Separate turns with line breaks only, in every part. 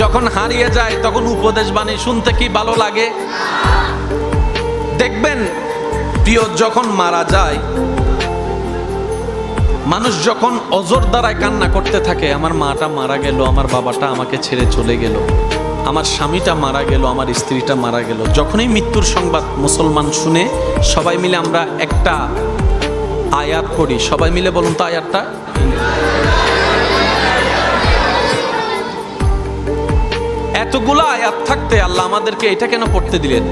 যখন হারিয়ে যায়, তখন উপদেশ বাণী শুনতে কি ভালো লাগে? দেখবেন, প্রিয় যখন মারা যায়, মানুষ যখন অজর দ্বারায় কান্না করতে থাকে, আমার মাটা মারা গেল, আমার বাবাটা আমাকে ছেড়ে চলে গেল, আমার স্বামীটা মারা গেল, আমার স্ত্রীটা মারা গেল। যখনই মৃত্যুর সংবাদ মুসলমান শুনে, সবাই মিলে আমরা একটা আয়াত পড়ি। সবাই মিলে বলুন তো আয়াতটা? এতগুলো আয়াত থাকতে আল্লাহ আমাদেরকে এটা কেন পড়তে দিলেন?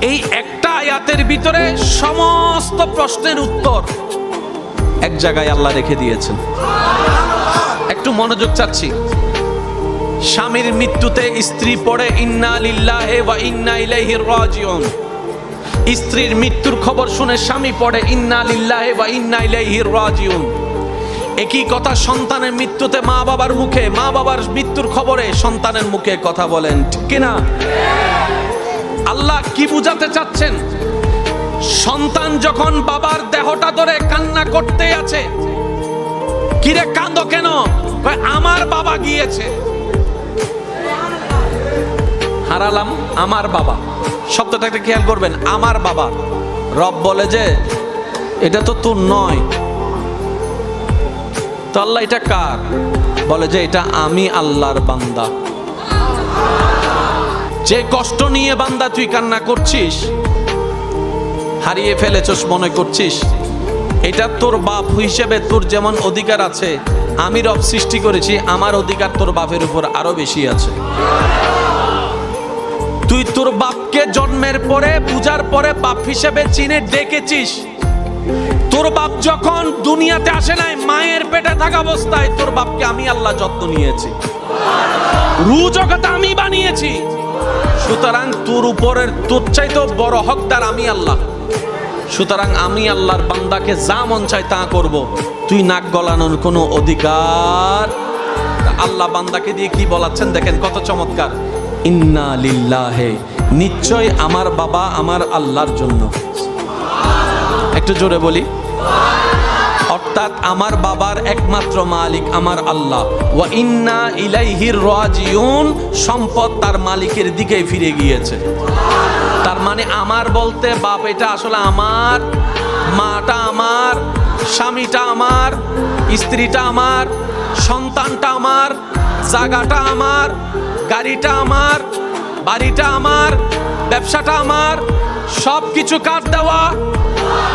এই একটা আয়াতের ভিতরে সমস্ত প্রশ্নের উত্তর এক জায়গায় আল্লাহ রেখে দিয়েছেন। একটু মনোযোগ চাচ্ছি। স্বামীর মৃত্যুতে স্ত্রী পড়ে, ইন্না লিল্লাহে ওয়া ইন্না ইলাইহি রাজিউন। স্ত্রীর মৃত্যুর খবর শুনে স্বামী পড়ে, ইন্না লিল্লাহে ওয়া ইন্না ইলাইহি রাজিউন। একই কথা, সন্তানের মৃত্যুতে মা বাবার মুখে, মা বাবার মৃত্যুর খবরে সন্তানের মুখে কথা বলেন, ঠিক কিনা? আল্লাহ কি বুঝাতে চাচ্ছেন? সন্তান যখন বাবার দেহটা ধরে কান্না করতে আছে, কিরে কাঁদো কেন? আমার বাবা গিয়েছে। হারালাম আমার বাবা। শব্দটাকে খেয়াল করবেন, আমার বাবা। রব বলে যে, এটা তো তোর নয়। তো আল্লাহ এটা কার? বলে যে এটা আমি আল্লাহর বান্দা। যে কষ্ট নিয়ে বান্দা তুই কান্না করছিস, হারিয়ে ফেলেছস মনে করছিস, এটা তোর বাপ হিসেবে তোর যেমন অধিকার আছে, আমি রব সৃষ্টি করেছি, আমার অধিকার তোর বাপের উপর আরও বেশি আছে। তুই তোর বাপকে জন্মের পরে, পূজার পরে বাপ হিসেবে চিনে ডেকেছিস তোর বাপ যখন দুনিয়াতে আসে নাই, মায়ের পেটে থাকা অবস্থায় তোর বাপকে আমি আল্লাহ যত্ন নিয়েছি। রু জগৎ আমি বানিয়েছি। সুতরাং তোর উপরের তোর চাইতে বড় হকদার আমি আল্লাহ। সুতরাং আমি আল্লাহর বান্দাকে যা মন চাই তা করব। তুই নাক গলানোর কোনো অধিকার? আল্লাহ বান্দাকে দিয়ে কি বলাচ্ছেন দেখেন, কত চমৎকার। ইন্না লিল্লাহে, নিশ্চয় আমার বাবা আমার আল্লাহর জন্য। একটু জোরে বলি অর্থাৎ আমার বাবার একমাত্র মালিক আমার আল্লাহ। ওয়া ইন্না ইলাইহির রাজিউন, সম্পদ তার মালিকের দিকে ফিরে গিয়েছে। তার মানে আমার বলতে বাপ এটা আসলে আমার, মাটা আমার, স্বামীটা আমার, স্ত্রীটা আমার, সন্তানটা আমার, জায়গাটা আমার, গাড়িটা আমার, বাড়িটা আমার, ব্যবসাটা আমার সব কিছু কাট দেওয়া।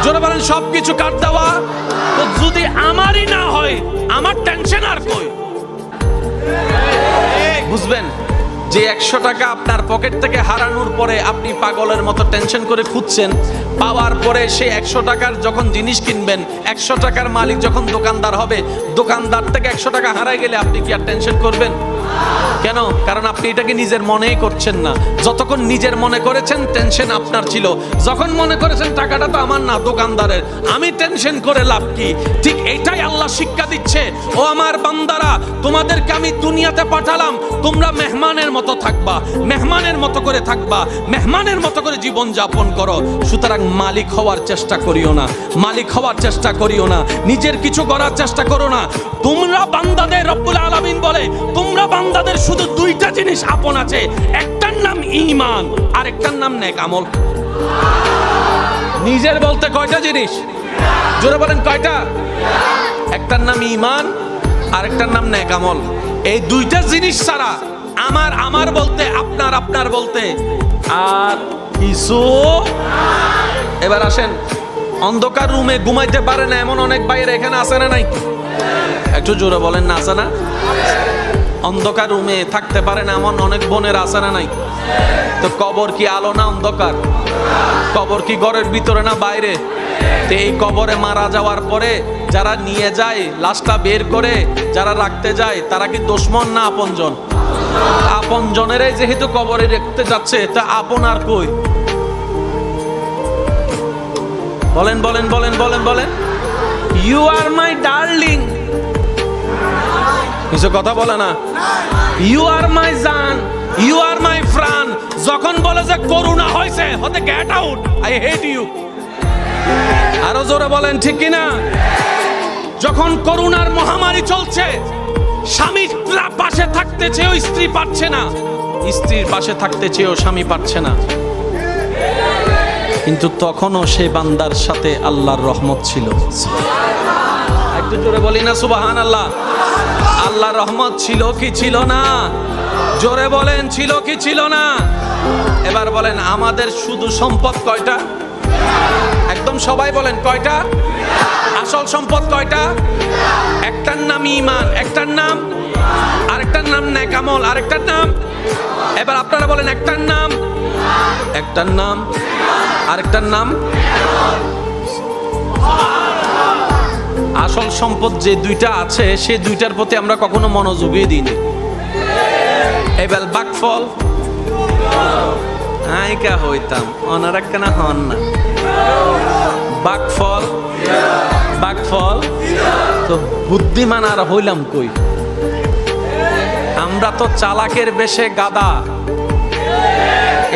জোরে বলেন সব কিছু কাট দেওয়া। তো যদি আমারই না হয়, আমার টেনশন আর কই? বুঝবেন, যে একশো টাকা আপনার পকেট থেকে হারানোর পরে আপনি পাগলের মতো টেনশন করে খুঁজছেন, পাওয়ার পরে সেই একশো টাকার যখন জিনিস কিনবেন, একশো টাকার মালিক যখন দোকানদার হবে, দোকানদার থেকে একশো টাকা হারাই গেলে আপনি কি আর টেনশন করবেন? কেন? কারণ আপনি এটাকে নিজের মনেই করছেন না। যতক্ষণ নিজের মনে করেছেন টেনশন আপনার ছিল। যখন মনে করেছেন, টাকাটা তো আমার না, দোকানদারের। আমি টেনশন করে লাভ কি? ঠিক এইটাই আল্লাহ শিক্ষা দিচ্ছে। ও আমার বান্দারা, তোমাদেরকে আমি দুনিয়াতে পাঠালাম। তোমরা মেহমানের মতো থাকবা, মেহমানের মতো করে থাকবা, মেহমানের মতো করে জীবন যাপন করো। সুতরাং মালিক হওয়ার চেষ্টা করিও না, মালিক হওয়ার চেষ্টা করিও না, নিজের কিছু করার চেষ্টা করো না। তোমরা বান্দাদের রব্বুল আলামিন বলে, তোমরা বান্দাদের শুধু দুইটা জিনিস আপন আছে। একটার নাম ইমান আর একটার নাম নেক আমল। নিজের বলতে কয়টা জিনিস? জোরে বলেন কয়টা? একটার নাম ইমান আর একটার নাম নেক আমল। এই দুইটা জিনিস ছাড়া আমার আমার বলতে, আপনার আপনার বলতে আর কিছু এবার আসেন, অন্ধকার রুমে ঘুমাইতে পারে না এমন অনেক বাইরে এখানে আসে না নাই? একটু জোরে বলেন না আসে না? অন্ধকার রুমে থাকতে পারে না, এমন অনেক বোনের আসে না নাই? তো কবর কি আলো না অন্ধকার? কবর কি ঘরের ভিতরে না বাইরে? তো এই কবরে মারা যাওয়ার পরে যারা নিয়ে যায়, লাশটা বের করে যারা রাখতে যায়, তারা কি দুশ্মন না আপনজন? আপনজনেরাই যেহেতু কবরে রাখতে যাচ্ছে, তা আপন আর কই? বলেন বলেন বলেন বলেন বলেন। ইউ আর মাই ডার্লিং কিছু কথা বলে না। ইউ আর মাই জান ইউ আর মাই ফ্রান যখন বলে যে করুণা হয়েছে হতে get out I hate you আরও জোরে বলেন, ঠিক কিনা? যখন করুণার মহামারী চলছে স্বামীর পাশে থাকতে চেয়েও স্ত্রী পারছে না। স্ত্রীর পাশে থাকতে চেয়েও স্বামী পারছে না। কিন্তু তখনও সে বান্দার সাথে আল্লাহর রহমত ছিল। একটু জোরে বলি না সুবাহান আল্লাহ আল্লাহর রহমত ছিল কি ছিল না? জোরে বলেন, ছিল কি ছিল না? এবার বলেন, আমাদের শুধু সম্পদ কয়টা? একদম সবাই বলেন, কয়টা? আসল সম্পদ কয়টা? একটার নাম ইমান একটার নাম আরেকটার নাম নেকামল আরেকটার নাম এবার আপনারা বলেন, একটার নাম একটার নাম আরেকটার নাম আসল সম্পদ যে দুইটা আছে, সে দুইটার প্রতি আমরা কখনো মনোযোগই দিইনি। এবার বাকফল আইকা হইতাম ওনারা কেন হন না? বাকফল বাকফল তো বুদ্ধিমান আর হইলাম কই? আমরা তো চালাকের বেশে গাদা।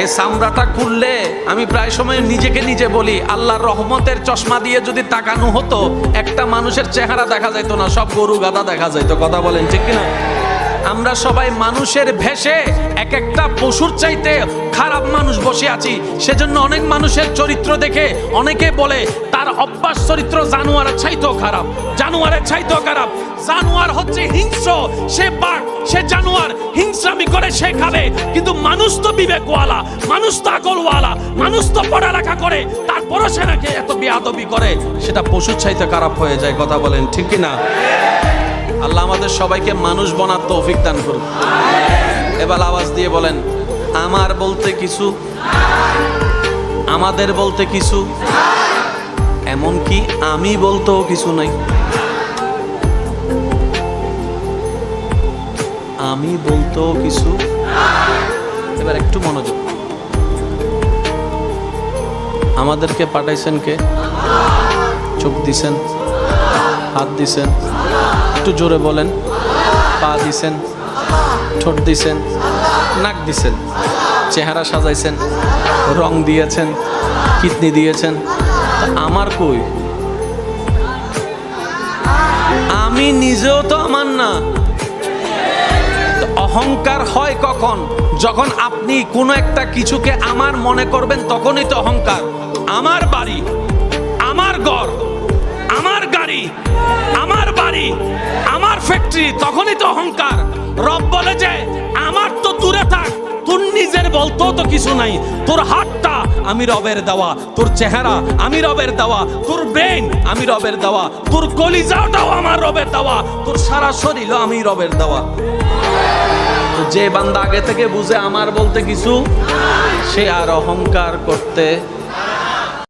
এই চামড়াটা খুললে আমি প্রায় সময় নিজেকে নিজে বলি, আল্লাহর রহমতের চশমা দিয়ে যদি তাকানো হতো, একটা মানুষের চেহারা দেখা যাইতো না, সব গরু গাদা দেখা যাইতো। কথা বলেন ঠিক কিনা? আমরা সবাই মানুষের ভেষে এক একটা পশুর চাইতে খারাপ মানুষ বসে আছি। সেজন্য অনেক মানুষের চরিত্র দেখে অনেকে বলে, তার অভ্যাস চরিত্র জানোয়ারের চাইতেও খারাপ, জানোয়ারের চাইতেও খারাপ। জানোয়ার হচ্ছে হিংস্র, সে বাঘ সে জানোয়ার। হিংস্রামি করে সে খাবে, কিন্তু মানুষ তো বিবেকওয়ালা, মানুষ তো আকলওয়ালা, মানুষ তো পড়ালেখা করে, তারপরও সে নাকি এত বেয়াদবি করে? সেটা পশুর চাইতে খারাপ হয়ে যায়, কথা বলেন ঠিক কি না আল্লাহ আমাদের সবাইকে মানুষ বনার তৌফিক দান করুন। এবার আওয়াজ দিয়ে বলেন, আমার বলতে কিছু, আমাদের বলতে কিছু, এমনকি আমি বলতেও কিছু নাই। আমি বলতেও কিছু। এবার একটু মনোযোগ। আমাদেরকে পাঠাইছেন কে? চোখ দিছেন? হাত দিছেন? একটু জোরে বলেন। পা দিছেন, ঠোঁট দিছেন, নাক দিছেন, চেহারা সাজাইছেন, রং দিয়েছেন, কিডনি দিয়েছেন। আমার কই? আমি নিজেও তো আমার না। অহংকার হয় কখন? যখন আপনি কোনো একটা কিছুকে আমার মনে করবেন, তখনই তো অহংকার। আমার বাড়ি, আমার ঘর, আমার গাড়ি আমার বাড়ি আমার ফ্যাক্টরি তখনই তো অহংকার। রব বলে যে, আমার তো দূরে থাক, তোর নিজের বলতেও তো কিছু নাই। তোর হাতটা আমি রবের দেওয়া, তোর চেহারা আমি রবের দেওয়া, তোর ব্রেন আমি রবের দেওয়া, তোর কলিজাটাও আমার রবের দেওয়া, তোর সারা শরীরও আমি রবের দেওয়া। যে বান্দা আগে থেকে বুঝে আমার বলতে কিছু, সে আর অহংকার করতে